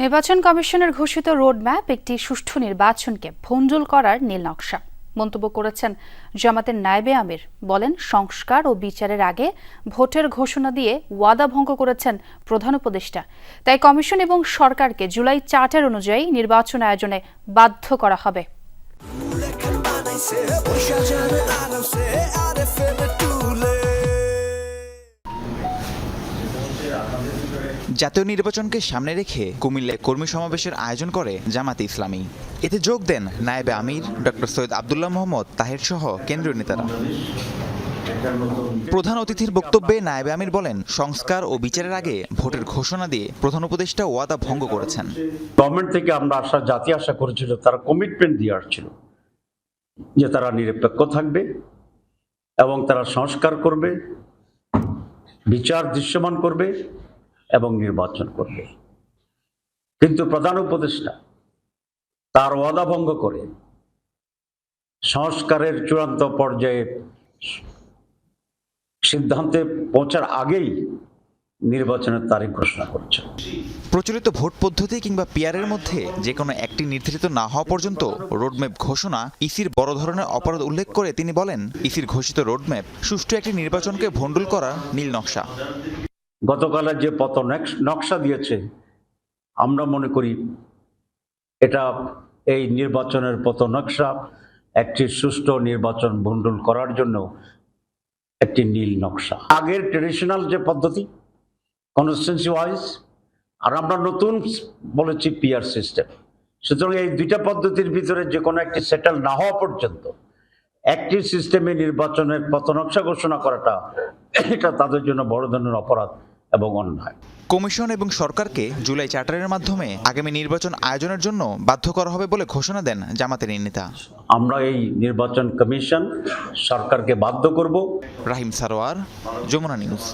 নির্বাচন কমিশনের ঘোষিত রোডম্যাপ একটি সুষ্ঠু নির্বাচনকে ভঞ্জুল করার নীল নকশা। মন্তব্য করেছেন জামাতের নায়েবে আমির। বলেন, সংস্কার ও বিচারের আগে ভোটের ঘোষণা দিয়ে ওয়াদা ভঙ্গ করেছেন প্রধান উপদেষ্টা। তাই কমিশন এবং সরকারকে জুলাই চার্টার অনুযায়ী নির্বাচন আয়োজনে বাধ্য করা হবে। জাতীয় নির্বাচনকে সামনে রেখে কুমিল্লায় কর্মী সমাবেশের আয়োজন করে জামাতে ইসলামী। এতে যোগ দেন নায়েবে আমির, ডক্টর সৈয়দ আবদুল্লাহ মোহাম্মদ, তাহের সহ কেন্দ্রীয় নেতারা। প্রধান অতিথির বক্তব্যে নায়েবে আমির বলেন, সংস্কার ও বিচারের আগে ভোটের ঘোষণা দিয়ে প্রধান উপদেষ্টা ওয়াদা ভঙ্গ করেছেন। গভর্নমেন্ট থেকে আমরা আশা, জাতি আশা করেছিল, তারা কমিটমেন্ট দিয়ে আসছিল, যে তারা নিরপেক্ষ থাকবে এবং তারা সংস্কার করবে, বিচার দৃশ্যমান করবে। এবং নির্বাচন করবে। কিন্তু প্রধান উপদেষ্টা তার ভঙ্গ করে সংস্কারের চূড়ান্ত পর্যায়ে সিদ্ধান্তে পৌঁছার আগেই নির্বাচনের তারিখ ঘোষণা করছে। প্রচলিত ভোট পদ্ধতি কিংবা পিয়ারের মধ্যে যে কোনো একটি নির্ধারিত না হওয়া পর্যন্ত রোডম্যাপ ঘোষণা ইসির বড় ধরনের অপরাধ উল্লেখ করে তিনি বলেন, ইসির ঘোষিত রোডম্যাপ সুষ্ঠু একটি নির্বাচনকে ভণ্ডুল করা নীল নকশা। গতকালে যে নেক্স- নকশা দিয়েছে। আমরা মনে করি এটা এই নির্বাচনের পত নকশা, একটি সুষ্ঠু নির্বাচন ভণ্ডুল করার জন্য একটি নীল নকশা। আগের ট্রেডিশনাল যে পদ্ধতি কনস্টেন্সি ওয়াইজ আর আমরা নতুন বলেছি পিয়ার সিস্টেম সুতরাং এই দুইটা পদ্ধতির ভিতরে যে কোনো একটি সেটেল না হওয়া পর্যন্ত, একটি সিস্টেমে নির্বাচনের পত নকশা ঘোষণা করাটা, এটা তাদের জন্য বড় ধরনের অপরাধ। এবং অন্যায়। কমিশন এবং সরকারকে জুলাই চার্টারের মাধ্যমে আগামী নির্বাচন আয়োজনের জন্য বাধ্য করা হবে বলে ঘোষণা দেন জামাতের এই নেতা। আমরা এই নির্বাচন কমিশন সরকারকে বাধ্য করব। রাহিম সারোয়ার যমুনা নিউজ।